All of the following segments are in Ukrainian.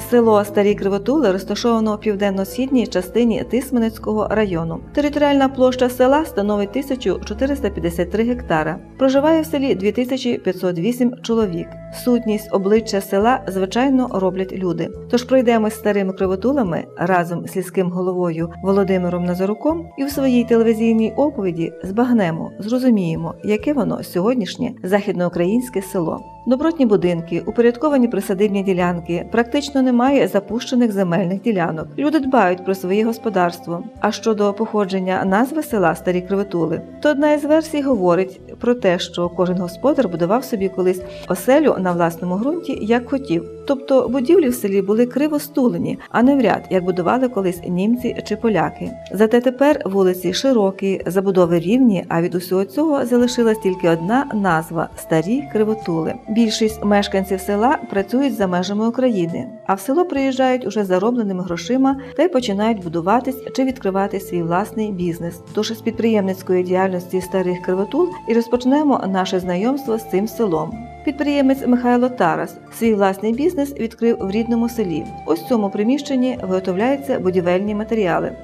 Село Старі Кривотули розташовано у південно-східній частині Тисменецького району. Територіальна площа села становить 1453 гектара. Проживає в селі 2508 чоловік. Сутність обличчя села звичайно роблять люди. Тож пройдемось старими кривотулами разом з сільським головою Володимиром Назаруком і в своїй телевізійній оповіді збагнемо, зрозуміємо, яке воно сьогоднішнє західноукраїнське село. Добротні будинки, упорядковані присадибні ділянки, практично немає запущених земельних ділянок. Люди дбають про своє господарство. А щодо походження назви села Старі Кривотули, то одна із версій говорить про те, що кожен господар будував собі колись оселю на власному ґрунті, як хотів. Тобто будівлі в селі були криво стулені, а не в ряд, як будували колись німці чи поляки. Зате тепер вулиці широкі, забудови рівні, а від усього цього залишилась тільки одна назва старі кривотули. Більшість мешканців села працюють за межами України, а в село приїжджають уже заробленими грошима та й починають будуватись чи відкривати свій власний бізнес. Тож з підприємницької діяльності старих кривотул і розпочнемо наше знайомство з цим селом. Підприємець Михайло Тарас свій власний бізнес відкрив в рідному селі. Ось в цьому приміщенні виготовляються будівельні матеріали.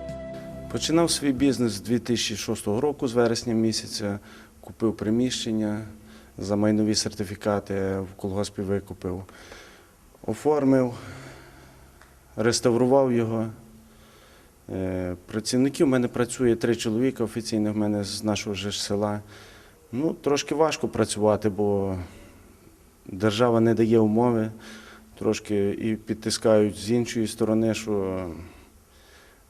Починав свій бізнес з 2006 року, з вересня місяця. Купив приміщення за майнові сертифікати в колгоспі викупив, оформив, реставрував його. Е, Працівників в мене працює три чоловіка офіційно в мене з нашого ж села. Ну, трошки важко працювати, бо держава не дає умови, трошки і підтискають з іншої сторони, що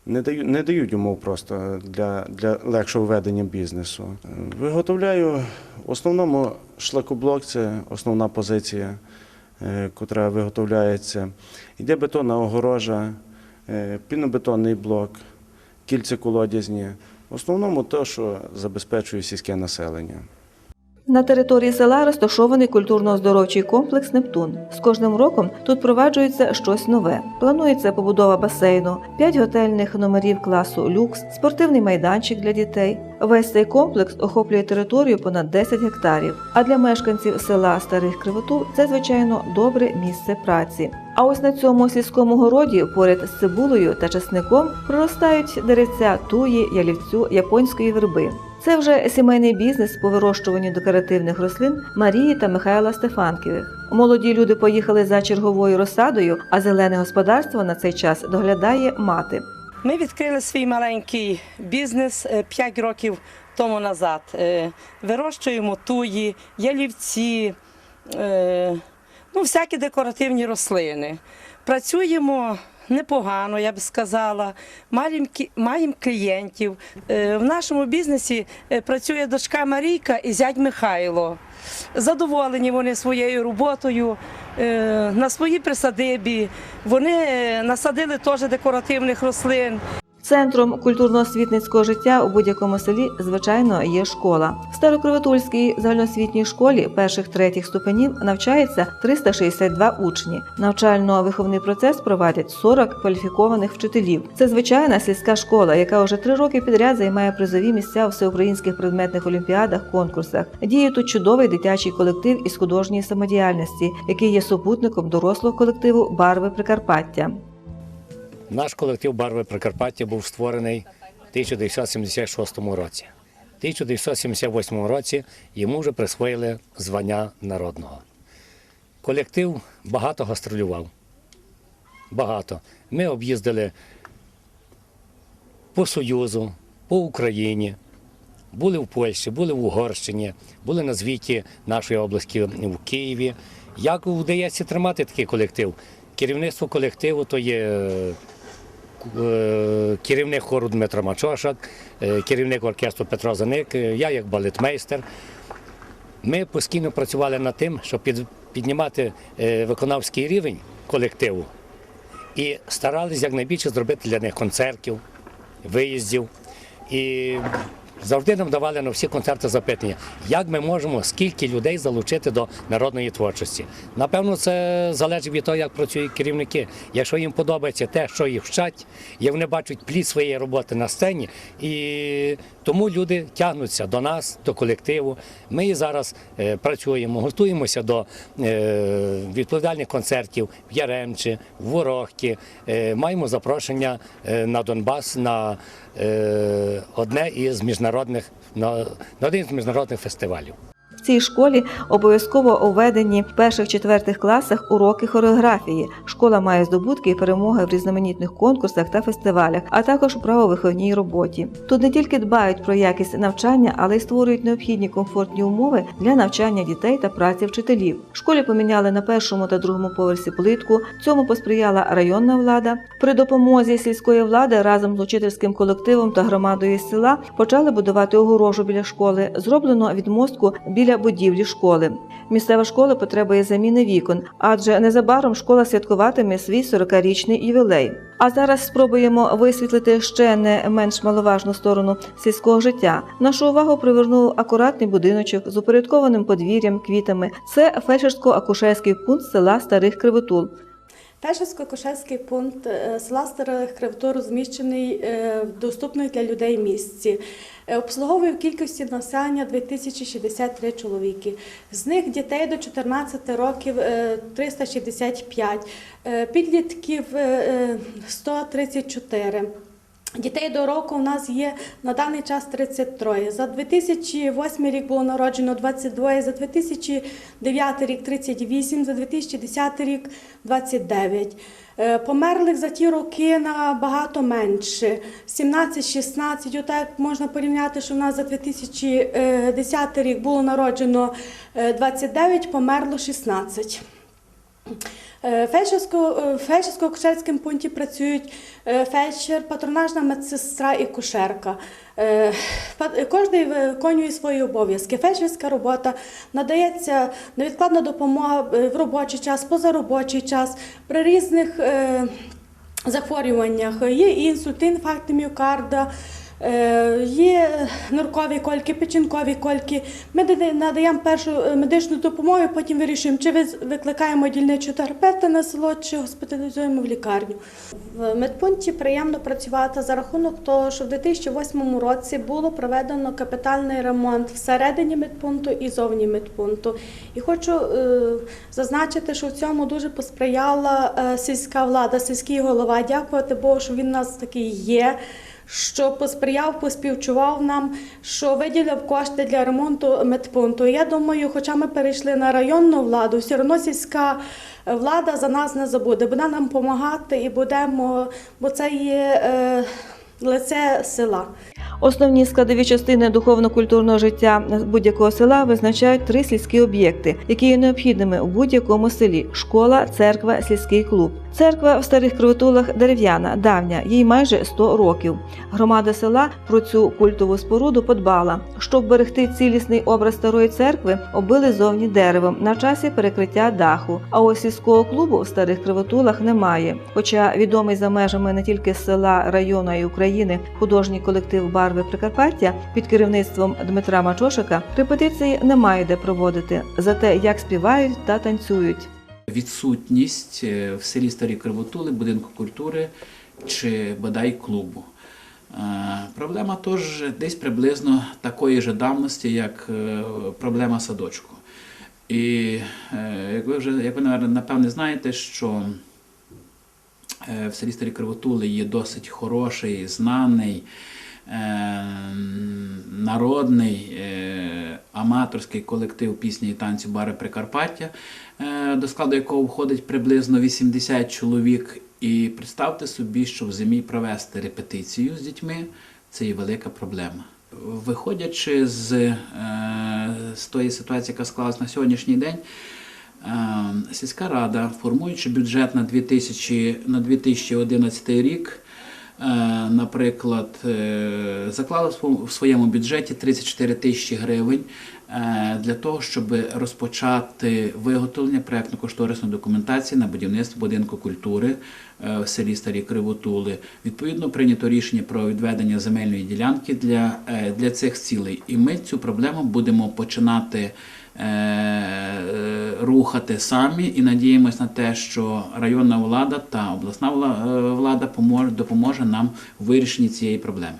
не дають, не дають умов просто для, для легшого ведення бізнесу. Виготовляю в основному шлакоблок, це основна позиція, котра виготовляється. Йде бетонна огорожа, е, пінобетонний блок, кільця колодязні. В основному те, що забезпечує сільське населення. На території села розташований культурно-оздоровчий комплекс Нептун. З кожним роком тут проваджується щось нове. Планується побудова басейну, 5 готельних номерів класу люкс, спортивний майданчик для дітей. Весь цей комплекс охоплює територію понад 10 гектарів. А для мешканців села Старих Кривотул це звичайно добре місце праці. А ось на цьому сільському городі поряд з цибулею та чесником проростають деревця туї, ялівцю, японської верби. Це вже сімейний бізнес по вирощуванню декоративних рослин Марії та Михайла Стефанківих. Молоді люди поїхали за черговою розсадою, а зелене господарство на цей час доглядає мати. Ми відкрили свій маленький бізнес 5 років тому назад. Е, Вирощуємо туї, ялівці, е, ну, всякі декоративні рослини. Працюємо непогано, я б сказала. Маємо, маємо клієнтів. Е, В нашому бізнесі е, працює дочка Марійка і зять Михайло. Задоволені вони своєю роботою е, на своїй присадибі. Вони насадили теж декоративних рослин. Центром культурно-освітницького життя у будь-якому селі, звичайно, є школа. В Старокривотульській загальноосвітній школі перших третіх ступенів навчається 362 учні. Навчально-виховний процес проводять 40 кваліфікованих вчителів. Це звичайна сільська школа, яка вже три роки підряд займає призові місця у всеукраїнських предметних олімпіадах, конкурсах. Діє тут чудовий дитячий колектив із художньої самодіяльності, який є супутником дорослого колективу Барви Прикарпаття. Наш колектив Барви Прикарпаття був створений в 1976 році. В 1978 році йому вже присвоїли звання народного. Колектив багато гастролював. Багато. Ми об'їздили по Союзу, по Україні, були в Польщі, були в Угорщині, були на звіті нашої області в Києві. Як вдається тримати такий колектив? Керівництво колективу то є е, керівник хору Дмитро Мачошак, е, керівник оркестру Петро Заник, е, я як балетмейстер. Ми постійно працювали над тим, щоб піднімати е, виконавський рівень колективу і старалися якнайбільше зробити для них концертів, виїздів. І Завжди нам давали на всі концерти запитання, як ми можемо скільки людей залучити до народної творчості. Напевно, це залежить від того, як працюють керівники. Якщо їм подобається те, що їх вчать, як вони бачать плід своєї роботи на сцені, і тому люди тягнуться до нас, до колективу. Ми зараз е, працюємо, готуємося до е, відповідальних концертів в Яремчі, в Ворохті. Е, маємо запрошення на Донбас на одне із міжнародних на, на один з міжнародних фестивалів. Цій школі обов'язково введені в перших-четвертих класах уроки хореографії. Школа має здобутки і перемоги в різноманітних конкурсах та фестивалях, а також у правовиховній роботі. Тут не тільки дбають про якість навчання, але й створюють необхідні комфортні умови для навчання дітей та праці вчителів. Школі поміняли на першому та другому поверсі плитку. Цьому посприяла районна влада. При допомозі сільської влади разом з учительським колективом та громадою села почали будувати огорожу біля школи. Зроблено відмостку біля будівлі школи. Місцева школа потребує заміни вікон, адже незабаром школа святкуватиме свій 40-річний ювілей. А зараз спробуємо висвітлити ще не менш маловажну сторону сільського життя. Нашу увагу привернув акуратний будиночок з упорядкованим подвір'ям, квітами. Це фельдшерсько-акушерський пункт села Старих Кривотул. Фельдшерсько-кошельський пункт е, села Старих Кривтор розміщений е, в доступних для людей місці. Е, Обслуговує в кількості населення 2063 чоловіки. З них дітей до 14 років е, 365, е, підлітків е, е, 134. Дітей до року у нас є на даний час 33. За 2008 рік було народжено 22, за 2009 рік 38, за 2010 рік 29. Е, Померлих за ті роки набагато менше 17-16. Отак можна порівняти, що в нас за 2010 рік було народжено е, 29, померло 16. Е, Фельдшерсько- е, В фельдшерсько-кушерському пункті працюють е, фельдшер, патронажна медсестра і кушерка. Кожен виконує свої обов'язки. Фельдшерська робота надається невідкладна допомога в робочий час, позаробочий час, при різних захворюваннях. Є інсульт, інфаркт міокарда. Е, Є ниркові кольки, печінкові кольки. Ми надаємо першу е, медичну допомогу, потім вирішуємо, чи викликаємо дільничого терапевта на село, чи госпіталізуємо в лікарню. В медпункті приємно працювати за рахунок того, що в 2008 році було проведено капітальний ремонт всередині медпункту і зовні медпункту. І хочу е, зазначити, що в цьому дуже посприяла сільська влада, сільський голова. Дякувати Богу, що він у нас такий є що посприяв, поспівчував нам, що виділив кошти для ремонту медпункту. Я думаю, хоча ми перейшли на районну владу, все одно сільська влада за нас не забуде, буде нам допомагати і будемо, бо це є е, лице села. Основні складові частини духовно-культурного життя будь-якого села визначають три сільські об'єкти, які є необхідними у будь-якому селі: школа, церква, сільський клуб. Церква в старих кривотулах дерев'яна, давня, їй майже 100 років. Громада села про цю культову споруду подбала. Щоб берегти цілісний образ старої церкви, оббили зовні деревом на часі перекриття даху. А ось сільського клубу в старих кривотулах немає. Хоча відомий за межами не тільки села, району а й України художній колектив Барви Прикарпаття під керівництвом Дмитра Мачошика репетиції немає де проводити. Зате як співають та танцюють. відсутність е, в селі Старі Кривотули будинку культури чи бодай клубу. Е, Проблема теж десь приблизно такої ж давності, як е, проблема садочку. І як ви вже, як ви напевне знаєте, що в селі Старі Кривотули є досить хороший, знаний, е, народний е, аматорський колектив пісні і танцю Бари Прикарпаття, е, до складу якого входить приблизно 80 чоловік. І представте собі, що в зимі провести репетицію з дітьми це є велика проблема. Виходячи з, е, з тої ситуації, яка склалась на сьогоднішній день, е, сільська рада, формуючи бюджет на 2000, на 2011 рік, е, наприклад, е, заклала в своєму бюджеті 34 тисячі гривень для того, щоб розпочати виготовлення проєктно-кошторисної документації на будівництво будинку культури е, в селі Старі Кривотули. Відповідно, прийнято рішення про відведення земельної ділянки для, е, для цих цілей. І ми цю проблему будемо починати е, рухати самі і надіємось на те, що районна влада та обласна е, влада поможе, допоможе нам в вирішенні цієї проблеми.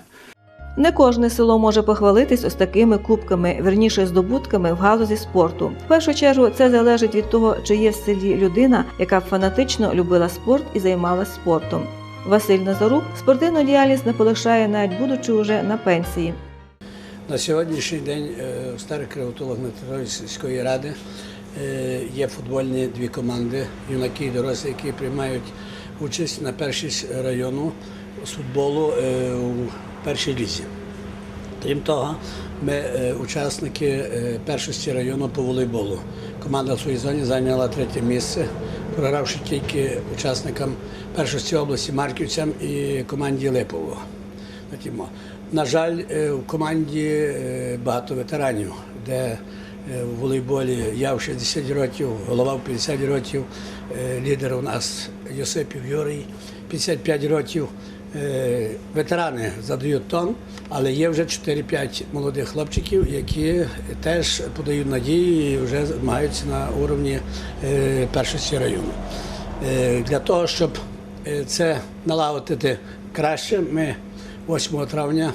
Не кожне село може похвалитись ось такими кубками, верніше здобутками в галузі спорту. В першу чергу це залежить від того, чи є в селі людина, яка фанатично любила спорт і займалась спортом. Василь Назарук спортивну діяльність не полишає, навіть будучи уже на пенсії. На сьогоднішній день е, в старих кривотулах на сільської ради е, є футбольні дві команди, юнаки і дорослі, які приймають участь на першість району з футболу е, у першій лізі. Крім того, ми е, учасники е, першості району по волейболу. Команда в своїй зоні зайняла третє місце, програвши тільки учасникам першості області Марківцям і команді Липового. на. Жаль, в команді багато ветеранів, де в волейболі я в 60 років, голова в 50 років, лідер у нас Йосипів Юрій, 55 років. Е, Ветерани задають тон, але є вже 4-5 молодих хлопчиків, які теж подають надії і вже змагаються на уровні е, першості району. Е, Для того, щоб це налагодити краще, ми 8 травня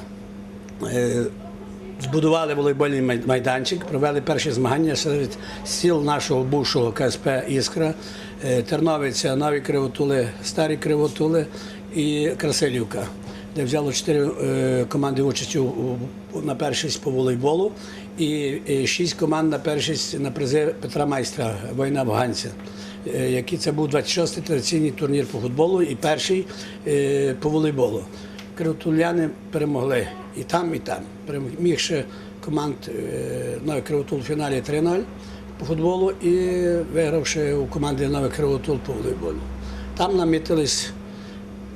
збудували волейбольний майданчик, провели перші змагання серед сіл нашого бувшого КСП Іскра, Терновиця, Нові Кривотули, Старі Кривотули і Красилівка, де взяло чотири е, команди участі у- у- на першість по волейболу і е, шість команд на першість на призи Петра Майстра, воїна афганця. е, Який це був 26-й традиційний турнір по футболу і перший по волейболу. Кривотуляни перемогли і там, і там. Перемігши команд Новий Кривотул в фіналі 3-0 по футболу і вигравши у команди Новий Кривотул по волейболу. Там намітились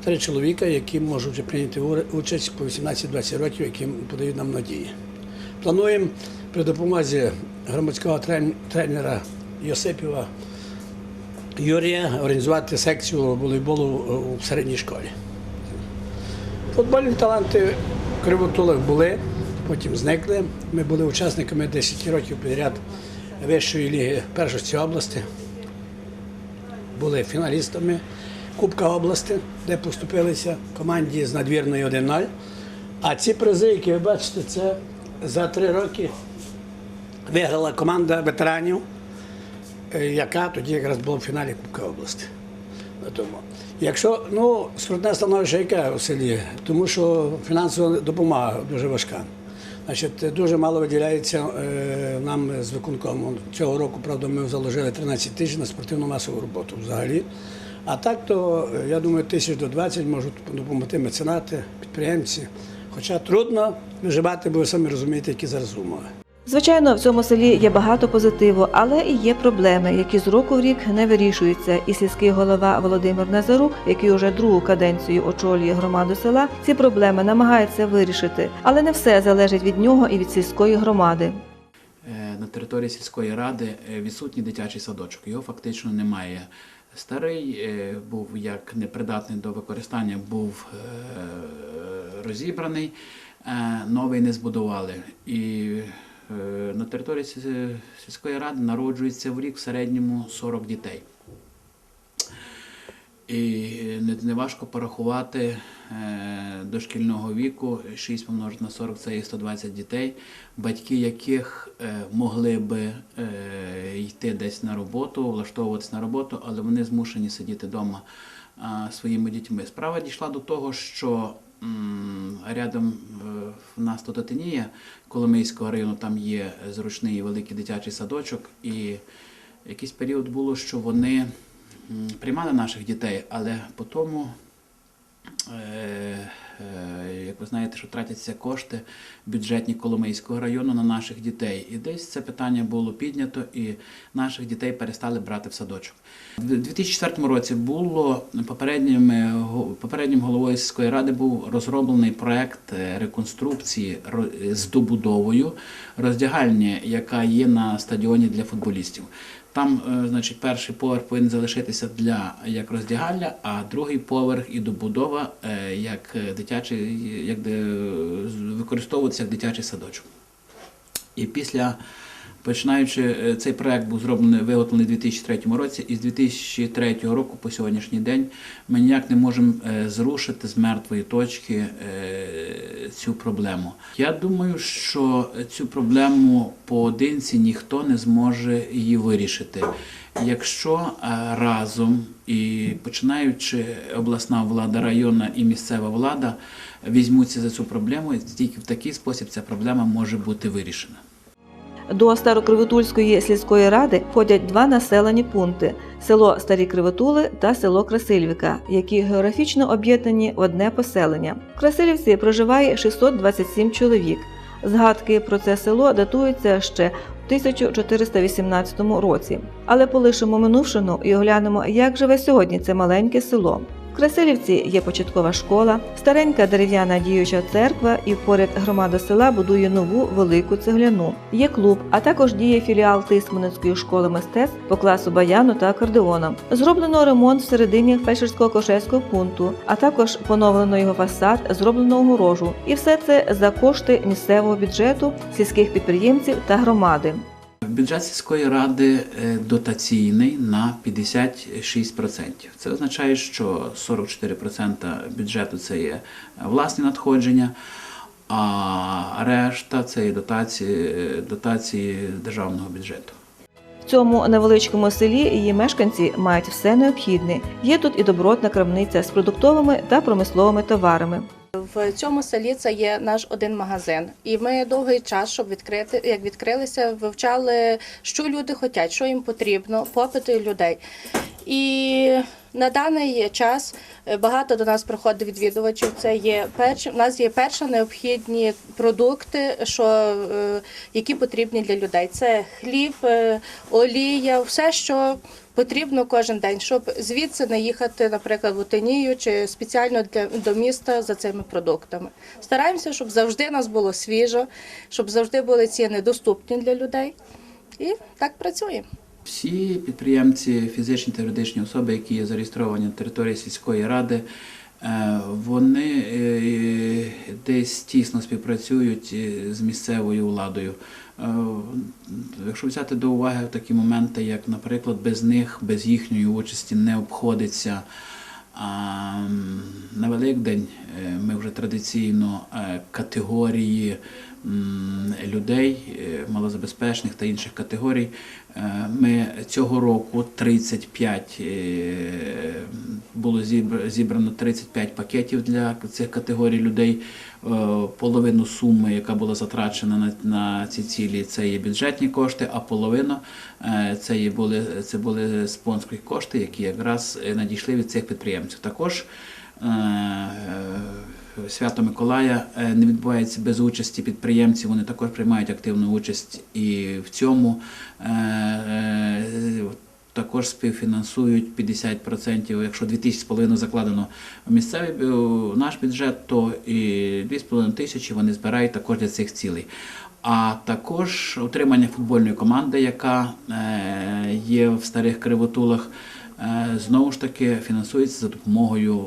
три чоловіка, які можуть прийняти участь по 18-20 років, які подають нам надії. Плануємо при допомозі громадського тренера Йосипіва Юрія організувати секцію волейболу у середній школі. Футбольні таланти в Кривотулах були, потім зникли. Ми були учасниками 10 років підряд Вищої ліги першості області. Були фіналістами Кубка області, де поступилися команді з надвірної 1-0. А ці призи, які ви бачите, це за три роки виграла команда ветеранів, е, яка тоді якраз була в фіналі Кубка області. Тому. Якщо ну, скрутне становище яке у селі, тому що фінансова допомога дуже важка. Значить, дуже мало виділяється е, нам з виконкому. Цього року, правда, ми заложили 13 тисяч на спортивну масову роботу взагалі. А так, то е, я думаю, тисяч до 20 можуть допомогти меценати, підприємці. Хоча трудно виживати, бо ви самі розумієте, які зараз умови. Звичайно, в цьому селі є багато позитиву, але і є проблеми, які з року в рік не вирішуються. І сільський голова Володимир Назарук, який уже другу каденцію очолює громаду села, ці проблеми намагається вирішити. Але не все залежить від нього і від сільської громади. Е, На території сільської ради е, відсутній дитячий садочок. Його фактично немає. Старий е, був як непридатний до використання, був розібраний, новий не збудували. І на території сільської ради народжується в рік в середньому 40 дітей. І не, не порахувати е, дошкільного віку 6 помножити на 40 це є 120 дітей, батьки яких е, могли би е, йти десь на роботу, влаштовуватись на роботу, але вони змушені сидіти вдома е, своїми дітьми. Справа дійшла до того, що рядом е, в нас тут Атенія Коломийського району, там є зручний великий дитячий садочок, і якийсь період було, що вони приймали наших дітей, але по тому е, Як ви знаєте, що тратяться кошти бюджетні Коломийського району на наших дітей. І десь це питання було піднято, і наших дітей перестали брати в садочок. У 2004 році було попереднім, е, попереднім головою сільської ради був розроблений проект е, реконструкції з добудовою роздягальні, яка є на стадіоні для футболістів. Там, е, значить, перший поверх повинен залишитися для як роздягальня, а другий поверх і добудова е, як е, дитячий, як використовуватися як дитячий садочок. І після, починаючи, е, цей проект був зроблений, виготовлений у 2003 році, і з 2003 року по сьогоднішній день ми ніяк не можемо е, зрушити з мертвої точки е, цю проблему. Я думаю, що цю проблему поодинці ніхто не зможе її вирішити. Якщо разом і починаючи обласна влада, районна і місцева влада візьмуться за цю проблему, тільки в такий спосіб ця проблема може бути вирішена. До Старокривотульської сільської ради входять два населені пункти село Старі Кривотули та село Красильівка, які географічно об'єднані в одне поселення. В Красилівці проживає 627 чоловік. Згадки про це село датуються ще в 1418 році. Але полишимо минувшину і оглянемо, як живе сьогодні це маленьке село. В Красилівці є початкова школа, старенька дерев'яна діюча церква, і поряд громада села будує нову велику цегляну. Є клуб, а також діє філіал Тисменецької школи мистецтв по класу баяну та акордеона. Зроблено ремонт всередині фельдшерського кошельського пункту, а також поновлено його фасад, зроблено огорожу. І все це за кошти місцевого бюджету, сільських підприємців та громади. Бюджет сільської ради е, дотаційний на 56%. Це означає, що 44% бюджету це є власні надходження, а решта це є дотації, дотації державного бюджету. В цьому невеличкому селі її мешканці мають все необхідне. Є тут і добротна крамниця з продуктовими та промисловими товарами. В цьому селі це є наш один магазин, і ми довгий час, щоб відкрити, як відкрилися, вивчали, що люди хочуть, що їм потрібно, попити людей. І на даний час е, багато до нас приходить відвідувачів. Це є перші, у нас є перші необхідні продукти, що, е, які потрібні для людей. Це хліб, е, олія, все, що потрібно кожен день, щоб звідси не їхати, наприклад, в Утинію чи спеціально для до міста за цими продуктами. Стараємося, щоб завжди нас було свіжо, щоб завжди були ціни доступні для людей. І так працюємо. Всі підприємці, фізичні та юридичні особи, які є зареєстровані на території сільської ради, вони е, десь тісно співпрацюють е, з місцевою владою. Е, Якщо взяти до уваги такі моменти, як, наприклад, без них, без їхньої участі не обходиться. На Великдень е, ми вже традиційно е, категорії людей, е, малозабезпечених та інших категорій. Е, Ми цього року 35 е, було зібр- зібрано 35 пакетів для цих категорій людей. Е, Половину суми, яка була затрачена на, ці цілі, це є бюджетні кошти, а половину е, це є були це були спонсорські кошти, які якраз надійшли від цих підприємців. Також Свято Миколая е, не відбувається без участі підприємців. Вони також приймають активну участь і в цьому. е, е, також співфінансують 50%, якщо 2500 закладено в місцевий бю- наш бюджет, то і 2,5 тисячі вони збирають також для цих цілей. А також утримання футбольної команди, яка є в старих кривотулах, знову ж таки фінансується за допомогою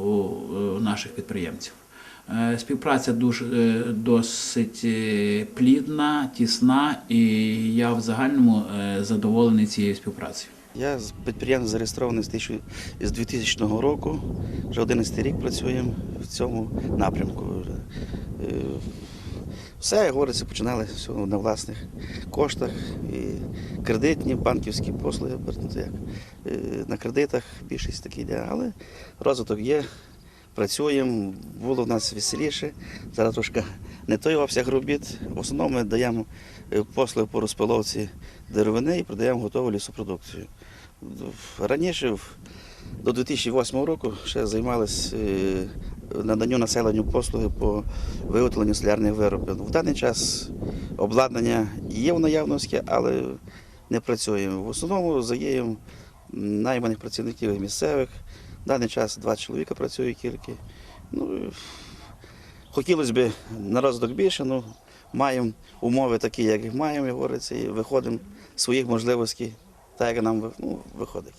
наших підприємців. Е, Співпраця дуже е, досить е, плідна, тісна, і я в загальному задоволений цією співпрацею. Я з підприємство зареєстрований з 2000 року. Вже 11 рік працюємо в цьому напрямку. Все, як говориться, починали на власних коштах. І кредитні, банківські послуги, як, на кредитах більшість такі йде. Але розвиток є, працюємо, було в нас веселіше. Зараз трошки не той обсяг робіт. В основному ми даємо е, послуги по розпиловці деревини і продаємо готову лісопродукцію. Раніше, до 2008 року, ще займалися наданню населенню послуги по виготовленню солярних виробів. В даний час обладнання є в наявності, але не працюємо. В основному задіємо найманих працівників місцевих. В даний час два чоловіка працює тільки. Ну, хотілося б на розвиток більше, але маємо умови такі, як маємо, як говориться, і виходимо з своїх можливостей, так як нам ну, виходить.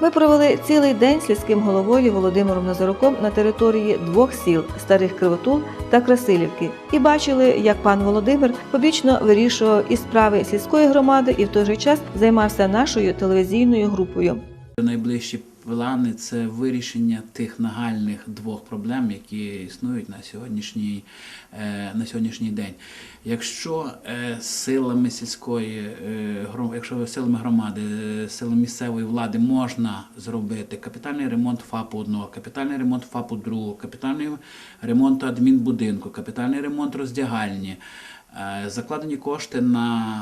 Ми провели цілий день сільським головою Володимиром Назаруком на території двох сіл старих Кривотул та Красилівки і бачили, як пан Володимир побічно вирішував і справи сільської громади і в той же час займався нашою телевізійною групою. Найближчі плани це вирішення тих нагальних двох проблем, які існують на сьогоднішній, е, на сьогоднішній день. Якщо е, силами сільської е, якщо силами громади, силами місцевої влади можна зробити капітальний ремонт ФАПу одного, капітальний ремонт ФАПу другого, капітальний ремонт адмінбудинку, капітальний ремонт роздягальні. Закладені кошти на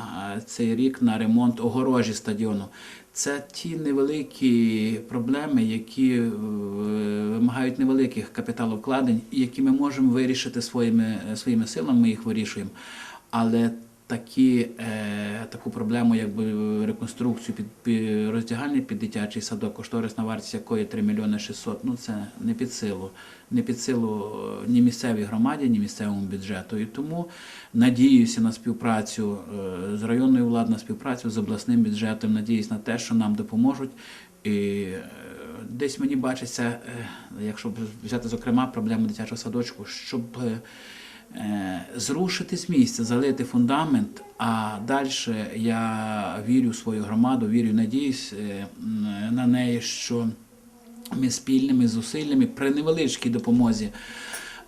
цей рік на ремонт огорожі стадіону. Це ті невеликі проблеми, які е, вимагають невеликих капіталовкладень, які ми можемо вирішити своїми, своїми силами, ми їх вирішуємо. Але такі, е, таку проблему, якби реконструкцію під, під роздягальні під дитячий садок, кошторисна вартість якої 3 мільйони 600, ну це не під силу. Не під силу е, ні місцевій громаді, ні місцевому бюджету. І тому надіюся на співпрацю е, з районною владою, на співпрацю з обласним бюджетом, надіюсь на те, що нам допоможуть. І е, десь мені бачиться, якщо взяти зокрема проблему дитячого садочку, щоб зрушити з місця, залити фундамент, а далі я вірю в свою громаду, вірю, надіюсь е, на неї, що ми спільними зусиллями при невеличкій допомозі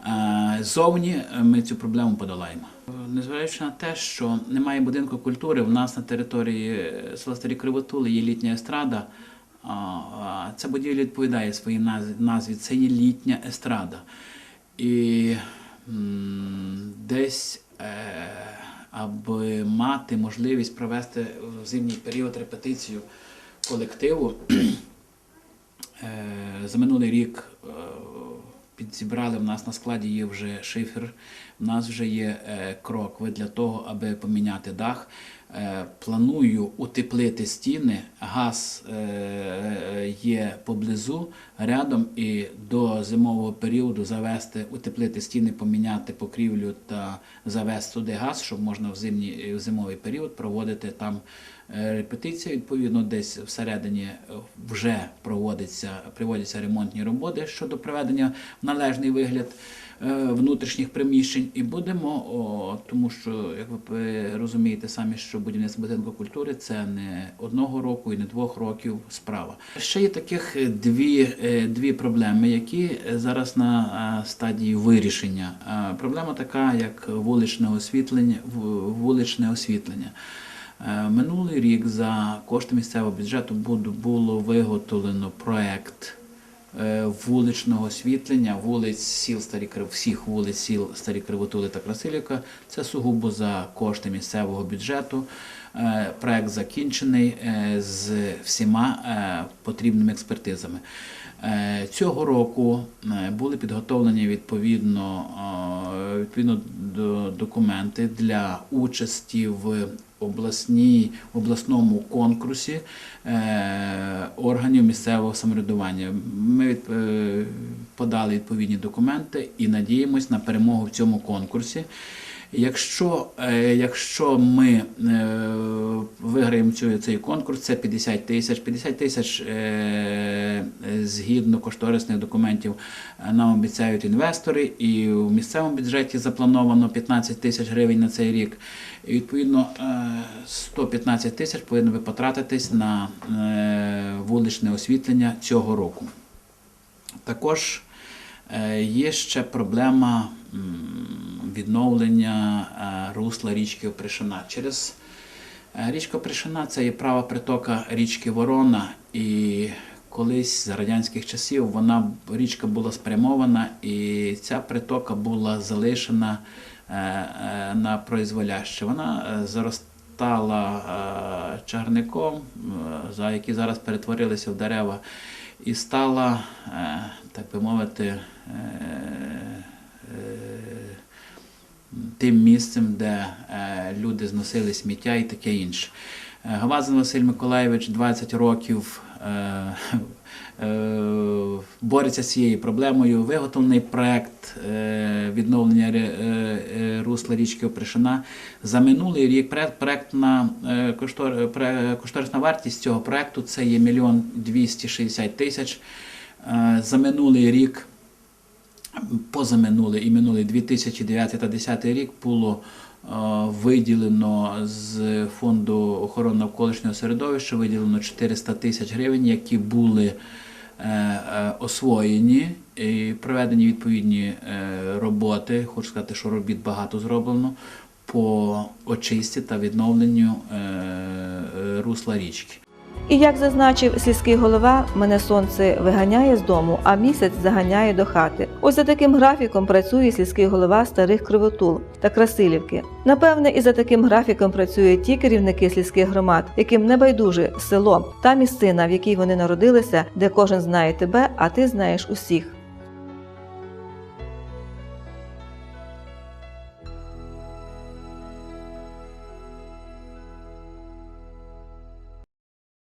е, зовні ми цю проблему подолаємо. Незважаючи на те, що немає будинку культури, в нас на території е, села Кривотули є літня естрада. Ця будівля відповідає своїй назві. Це є літня естрада. І десь, е, аби мати можливість провести в зимній період репетицію колективу, Е, За минулий рік е, підзібрали в нас на складі є вже шифер, в нас вже є крок для того, аби поміняти дах. Е, Планую утеплити стіни. Газ е, є поблизу рядом і до зимового періоду завести, утеплити стіни, поміняти покрівлю та завести туди газ, щоб можна в зимній в зимовий період проводити там е, репетиції. Відповідно, десь всередині е, вже проводиться, проводяться ремонтні роботи щодо приведення в належний вигляд е, внутрішніх приміщень. І будемо, о, тому що, як ви розумієте самі, що будівництво будинку культури це не одного року і не двох років справа. Ще є таких е, дві, е, дві проблеми, які зараз на е, стадії вирішення. Е, Проблема така, як вуличне освітлення, вуличне освітлення. Е, Минулий рік за кошти місцевого бюджету було виготовлено проект е, вуличного освітлення вулиць сіл Старі всіх вулиць сіл Старі Кривотули та Красилівка. Це сугубо за кошти місцевого бюджету. Е, Проект закінчений е, з всіма е, потрібними експертизами. Е, Цього року е, були підготовлені відповідно, е, відповідно до документи для участі в обласній, обласному конкурсі е, органів місцевого самоврядування. Ми від, е, подали відповідні документи і надіємось на перемогу в цьому конкурсі. Якщо, е, якщо ми е, виграємо цю, цей конкурс, це 50 тисяч. 50 тисяч е, згідно кошторисних документів нам обіцяють інвестори, і в місцевому бюджеті заплановано 15 тисяч гривень на цей рік. І відповідно е, 115 тисяч повинно би потратитись на вуличне освітлення цього року. Також є ще проблема відновлення е, русла річки Опришина. Через е, річка Опришина це є права притока річки Ворона, і колись за радянських часів вона річка була спрямована, і ця притока була залишена е, на произволяще. Вона заростала е, чарником, за які зараз перетворилися в дерева. і стала, так би мовити, тим місцем, де е, люди зносили сміття і таке інше. Е, Гавазин Василь Миколаєвич 20 років е, бореться з цією проблемою. Виготовлений проект відновлення русла річки Опришина. За минулий рік проект, проектна, кошторисна вартість цього проекту це є мільйон 260 тисяч. За минулий рік позаминулий і минулий 2009 та 2010 рік було е, виділено з фонду охорони навколишнього середовища виділено 400 тисяч гривень, які були е, е, освоєні і проведені відповідні роботи. Хочу сказати, що робіт багато зроблено по очисті та відновленню русла річки. І як зазначив сільський голова, мене сонце виганяє з дому, а місяць заганяє до хати. Ось за таким графіком працює сільський голова старих Кривотул та Красилівки. Напевне, і за таким графіком працюють ті керівники сільських громад, яким не байдуже село та місцина, в якій вони народилися, де кожен знає тебе, а ти знаєш усіх.